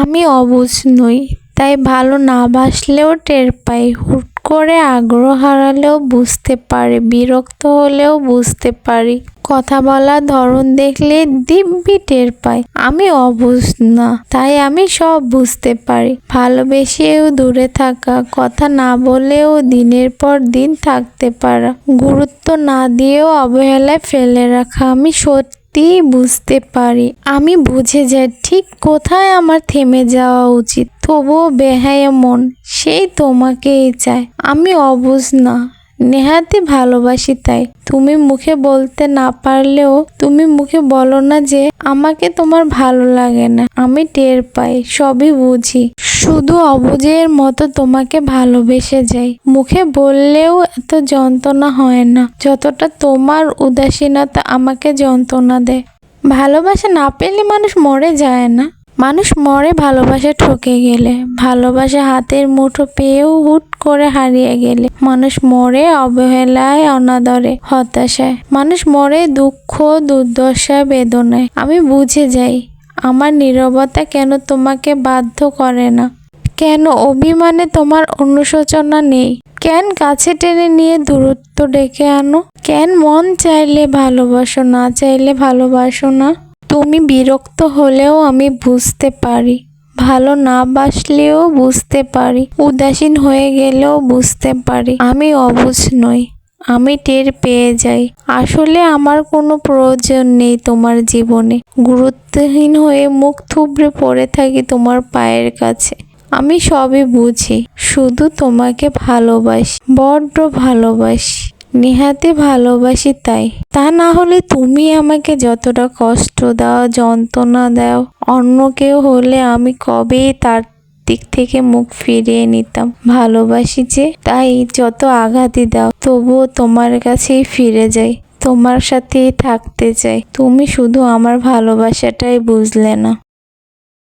আমি অবুঝ নই, তাই ভালো না বাসলেও টের পাই। হুট করে আগ্রহ হারালেও বুঝতে পারি, বিরক্ত হলেও বুঝতে পারি। কথা বলার ধরন দেখলে দিব্যি টের পাই, আমি অবুঝ না, তাই আমি সব বুঝতে পারি। ভালোবেসেও দূরে থাকা, কথা না বলেও দিনের পর দিন থাকতে পারা। গুরুত্ব না দিয়েও অবহেলায় ফেলে রাখা, আমি সত্যি বুঝতে পারি। আমি বুঝে যাই, ঠিক কোথায় আমার থেমে যাওয়া উচিত? তবুও বেহায় মন, সেই তোমাকেই চায় আমি অবুঝ না। নেহাতি ভালোবাসি তাই। তুমি মুখে বলতে না পারলেও তুমি মুখে বলো না যে আমাকে তোমার ভালো লাগে না। আমি টের পাই, সবই বুঝি। শুধু অবুঝের মতো তোমাকে ভালোবেসে যাই। মুখে বললেও এত যন্ত্রণা হয় না, যতটা তোমার উদাসীনতা আমাকে যন্ত্রণা দেয়। ভালোবাসা না পেলে মানুষ মরে যায় না। মানুষ মরে ভালোবাসা ঠকে গেলে, ভালোবাসা হাতের মুঠো পেয়েও হুট করে হারিয়ে গেলে। মানুষ মরে অবহেলায়, অনাদরে, হতাশায়। মানুষ মরে দুঃখ দুর্দশায় বেদনায়। আমি বুঝে যাই, আমার নীরবতা কেন তোমাকে বাধ্য করে না? কেন অভিমানে তোমার অনুশোচনা নেই? কেন কাছে টেনে নিয়ে দূরত্ব ডেকে আনো? কেন মন চাইলে ভালোবাসো, না চাইলে ভালোবাসো না? তুমি বিরক্ত হলেও আমি বুঝতে পারি। ভালো না বাসলেও বুঝতে পারি। উদাসীন হয়ে গেলেও বুঝতে পারি। আমি অবুঝ নই। আমি টের পেয়ে যাই। আসলে আমার কোনো প্রয়োজন নেই তোমার জীবনে। গুরুত্বহীন হয়ে মুখ থুবড়ে পড়ে থাকি তোমার পায়ের কাছে। আমি সবই বুঝি। শুধু তোমাকে ভালোবাসি। বড্ড ভালোবাসি। নেহাতে ভালোবাসি তাই। তা না হলে তুমি আমাকে যতটা কষ্ট দাও, যন্ত্রণা দাও, অন্য কেউ হলে আমি কবেই তার দিক থেকে মুখ ফিরিয়ে নিতাম। ভালোবাসি যে, তাই যত আঘাতই দাও, তবুও তোমার কাছেই ফিরে যাই, তোমার সাথেই থাকতে চাই। তুমি শুধু আমার ভালোবাসাটাই বুঝলে না।